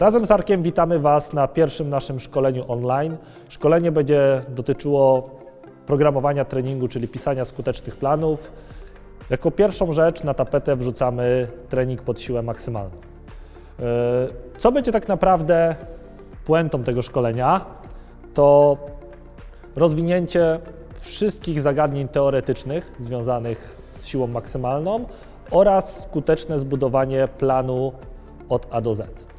Razem z Arkiem witamy Was na pierwszym naszym szkoleniu online. Szkolenie będzie dotyczyło programowania treningu, czyli pisania skutecznych planów. Jako pierwszą rzecz na tapetę wrzucamy trening pod siłę maksymalną. Yy, Co będzie tak naprawdę puentą tego szkolenia? To rozwinięcie wszystkich zagadnień teoretycznych związanych z siłą maksymalną oraz skuteczne zbudowanie planu od A do Z.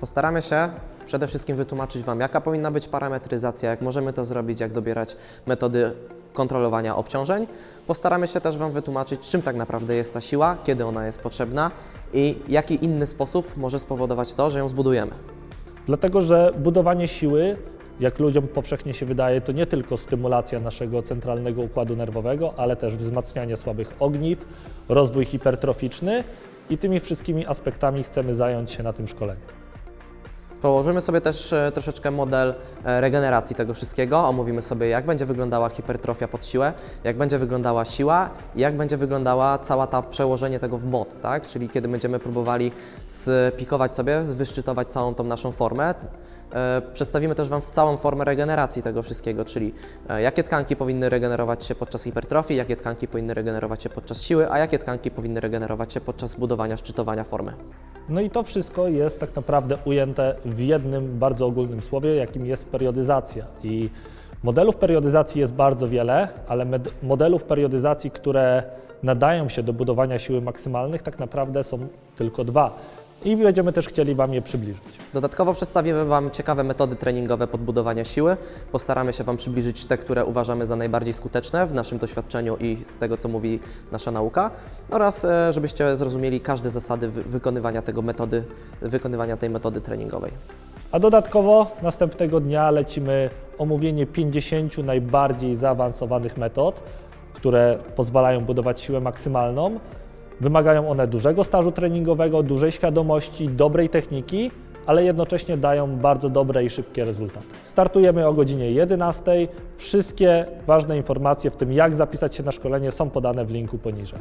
Postaramy się przede wszystkim wytłumaczyć Wam, jaka powinna być parametryzacja, jak możemy to zrobić, jak dobierać metody kontrolowania obciążeń. Postaramy się też Wam wytłumaczyć, czym tak naprawdę jest ta siła, kiedy ona jest potrzebna i jaki inny sposób może spowodować to, że ją zbudujemy. Dlatego, że budowanie siły, jak ludziom powszechnie się wydaje, to nie tylko stymulacja naszego centralnego układu nerwowego, ale też wzmacnianie słabych ogniw, rozwój hipertroficzny i tymi wszystkimi aspektami chcemy zająć się na tym szkoleniu. Położymy sobie też e, troszeczkę model e, regeneracji tego wszystkiego. Omówimy sobie, jak będzie wyglądała hipertrofia pod siłę, jak będzie wyglądała siła i jak będzie wyglądała cała ta przełożenie tego w moc, tak? Czyli kiedy będziemy próbowali spikować sobie, wyszczytować całą tą naszą formę. E, Przedstawimy też Wam całą formę regeneracji tego wszystkiego, czyli jakie tkanki powinny regenerować się podczas hipertrofii, jakie tkanki powinny regenerować się podczas siły, a jakie tkanki powinny regenerować się podczas budowania, szczytowania formy. No i to wszystko jest tak naprawdę ujęte w jednym bardzo ogólnym słowie, jakim jest periodyzacja. I modelów periodyzacji jest bardzo wiele, ale modelów periodyzacji, które nadają się do budowania siły maksymalnych, tak naprawdę są tylko dwa. I będziemy też chcieli Wam je przybliżyć. Dodatkowo przedstawimy Wam ciekawe metody treningowe podbudowania siły. Postaramy się Wam przybliżyć te, które uważamy za najbardziej skuteczne w naszym doświadczeniu i z tego, co mówi nasza nauka, oraz e, żebyście zrozumieli każde zasady wy- wykonywania tego metody, wykonywania tej metody treningowej. A dodatkowo następnego dnia lecimy omówienie 50 najbardziej zaawansowanych metod, które pozwalają budować siłę maksymalną. Wymagają one dużego stażu treningowego, dużej świadomości, dobrej techniki, ale jednocześnie dają bardzo dobre i szybkie rezultaty. Startujemy o godzinie 11. Wszystkie ważne informacje, w tym jak zapisać się na szkolenie, są podane w linku poniżej.